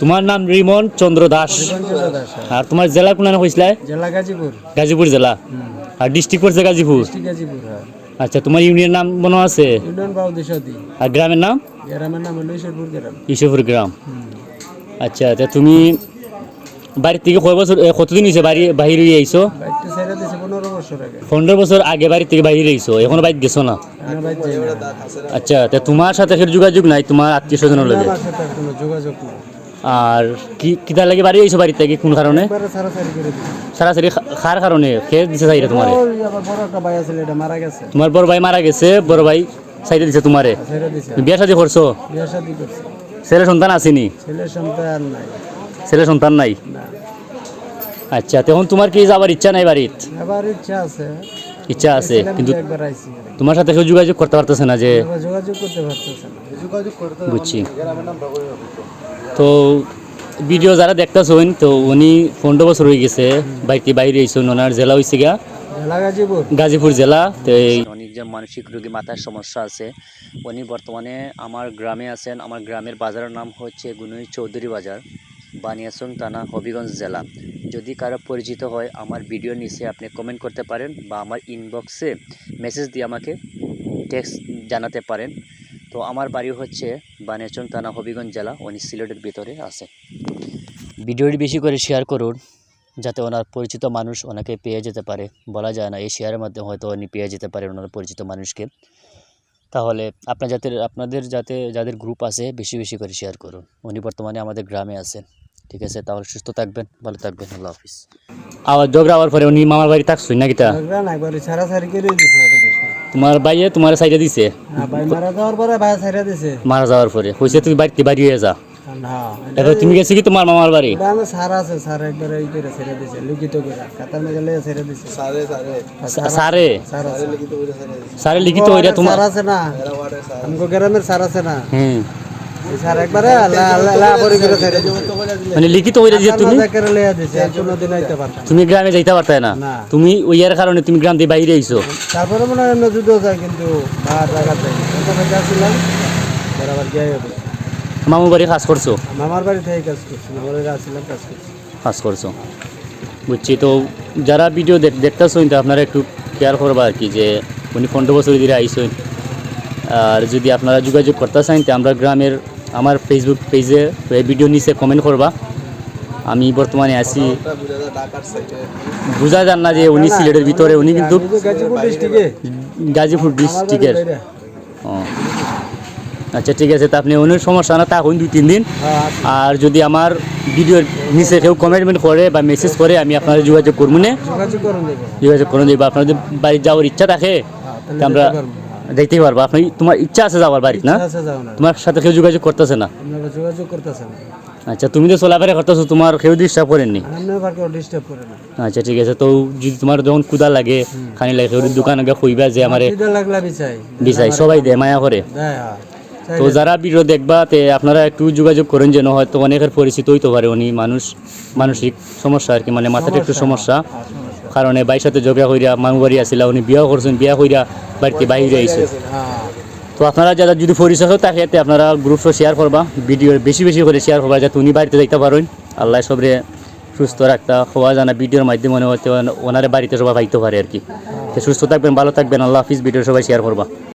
তোমার নাম রিমন চন্দ্র দাস। হ্যাঁ। আর তোমার জেলা কোন হয়েছিল জেলা গাজীপুর। গাজীপুর জেলা। আর ডিস্ট্রিক্ট পড়ছে গাজীপুর? হ্যাঁ। আচ্ছা তোমার ইউনিয়ন নাম মনে আছে? আর গ্রামের নাম? গ্রামের নাম হলো ঈশ্বরপুর গ্রাম। গ্রাম। আচ্ছা তা তুমি বাড়ির থেকে কয় বছর কতদিন হয়েছে বাড়ি বাহির হয়ে আইছো? বছর আগে। পনেরো বছর আগে বাড়ি থেকে বাহির আইছো এখনও বাইক গেছো না। আচ্ছা তা তোমার সাথে এর যোগাযোগ নাই তোমার আত্মীয় স্বজনের লগে? আর যোগাযোগ কি কিতা লাগে বাড়ি আইছো বাড়ি থেকে কোন কারণে? সারাসারি খার কারণে খেয়ে দিছে চাইরে তোমারে? তোমার বড় ভাই মারা গেছে বড় ভাই সাইডে দিছে তোমারে? তুমি বিয়া শাদী করছ? ছেলে সন্তান আসেনি ছেলের সন্তান নাই। ছেলে সন্তান নাই? না। আচ্ছা তখন তোমার কি যাবার ইচ্ছা নাই বাড়িত? আবার ইচ্ছা আছে। ইচ্ছা আছে কিন্তু যে একবার আইছি তোমার সাথে কেউ যোগাযোগ করতে পারতেছে না যে যোগাযোগ করতে পারতেছে না। যোগাযোগ করতে বুঝছি। তো ভিডিও যারা দেখতেছেন তো উনি পনেরো বছর হয়ে গেছে বাড়িতে বাইরে আইসুন ওনার জেলা হয়েছে গা গাজীপুর। গাজীপুর জেলা তো উনি যে মানসিক রোগী মাথার সমস্যা আছে উনি বর্তমানে আমার গ্রামে আছেন। আমার গ্রামের বাজারের নাম হচ্ছে গুনুই চৌধুরী বাজার বানিয়াসং থানা হবিগঞ্জ জেলা। যদি কারও পরিচিত হয়, আমার ভিডিও নিচে আপনি কমেন্ট করতে পারেন বা আমার ইনবক্সে মেসেজ দিয়ে আমাকে টেক্সট জানাতে পারেন। তো আমার বাড়ি হচ্ছে বানিয়াচং থানা, হবিগঞ্জ জেলা, উনি সিলেটের ভিতরে আছে। ভিডিওটি বেশি করে শেয়ার করুন, যাতে ওনার পরিচিত মানুষ ওনাকে পেয়ে যেতে পারে। বলা যায় না, এই শেয়ারের মাধ্যমে হয়তো উনি পেয়ে যেতে পারেন ওনার পরিচিত মানুষকে। তাহলে আপনার যাতে, আপনাদের যাতে, যাদের গ্রুপ আছে, বেশি বেশি করে শেয়ার করুন। উনি বর্তমানে আমাদের গ্রামে আছেন। ঠিক আছে তাহলে সুস্থ থাকবেন ভালো থাকবেন আল্লাহ হাফিজ। আবার ঝগড়া হওয়ার পরে উনি মামার বাড়ি থাকছই না কিতা ঝগড়া না একবার সারাসারি করে দিছে এত কিছু। তোমার বাইয়ে তোমার সাইডে দিছে? হ্যাঁ, মারা যাওয়ার পরে ভাই ছেড়ে দিছে। মারা যাওয়ার পরে। হয়েছে তুমি বাড়িতে বাড়ি হয়ে যা। এবার তুমি গেছি কি তোমার মামার বাড়ি? আমার সার আছে সার একবার এই করে ছেড়ে দিছে লিখিত করে। কাতার মধ্যে লেগে ছেড়ে দিছে। সারে সারে সারে লিখিত করে সারে লিখিত ওইটা তোমার? সার আছে না। আমগো গ্রামের সার আছে না। হুম। মানে লিখিত যে তুমি? তুমি গ্রামে যাইতে পারতে না। তুমি ওই কারণে তুমি গ্রাম দিয়ে বাইরে আইছো? তারপরে মনে হয় যায় কিন্তু মামু বাড়ি কাজ করছ? মামার বাড়ি থেকে কাজ করছি মামার বাড়ি আসছিলাম কাজ করছি। কাজ করছ। বুঝছি তো যারা ভিডিও দেখতেছো তো আপনারা একটু কেয়ার করবা আর কি যে উনি পনেরো বছর ধরে আইসেন আর যদি আপনারা যোগাযোগ করতে চান তো আমরা গ্রামের আমার ফেসবুক পেজে ভিডিও নিচে কমেন্ট করবা। আমি বর্তমানে আছি বোঝা যান না যে উনি সিলেটের ভিতরে উনি কিন্তু গাজীপুর ডিস্ট্রিক্টের ও। আচ্ছা ঠিক আছে তা আপনি অন্য সমস্যা না থাকুন দুই তিন দিন। আর যদি আমার ভিডিওর নিচে কেউ কমেন্টমেন্ট করে বা মেসেজ করে আমি আপনাদের যোগাযোগ করব না। যোগাযোগ করে দেবো আপনাদের বাড়ি যাওয়ার ইচ্ছা থাকে হ্যাঁ তা আমরা যাইতে পারব। আপনি তোমার ইচ্ছা আছে যাওয়ার বাড়ি না? না তোমার সাথে কেউ যোগাযোগ করতেছে না? যোগাযোগ করতেছেন আচ্ছা তুমি তো চলাফেরা করতেছো তোমার কেউ ডিস্টার্ব করেননি? না। আচ্ছা ঠিক আছে। তো যদি তোমার যখন কুদা লাগে খানি লাগে কেউ দোকান আগে খুঁজবা যে আমার বিচাই সবাই দেয় মায়া করে। হ্যাঁ। তো যারা ভিডিও দেখবা তে আপনারা একটু যোগাযোগ করেন যেন হয়তো অনেকের পরিচিত হইতে পারে উনি মানুষ মানসিক সমস্যা আর কি মানে মাথাটা একটু হ্যাঁ, সমস্যা। কারণে বাইর সাথে ঝগড়া কইরা মামু বাড়ি আসিলা উনি বিয়া করছেন বিয়া কইরা বাড়িতে বাইরে আইছে তো আপনারা যারা যদি পরিচয় এতে আপনারা গ্রুপটা শেয়ার করবা ভিডিও বেশি বেশি করে শেয়ার করবা, যাতে উনি বাড়িতে দেখতে পারেন। আল্লাহ সবরে সুস্থ রাখতা হওয়া জানা ভিডিওর মাধ্যমে মনে হয়তো ওনারে বাড়িতে সবাই পাইতে পারে আর কি। সুস্থ থাকবেন, ভালো থাকবেন, আল্লাহ হাফিজ ভিডিও সবাই শেয়ার করবা।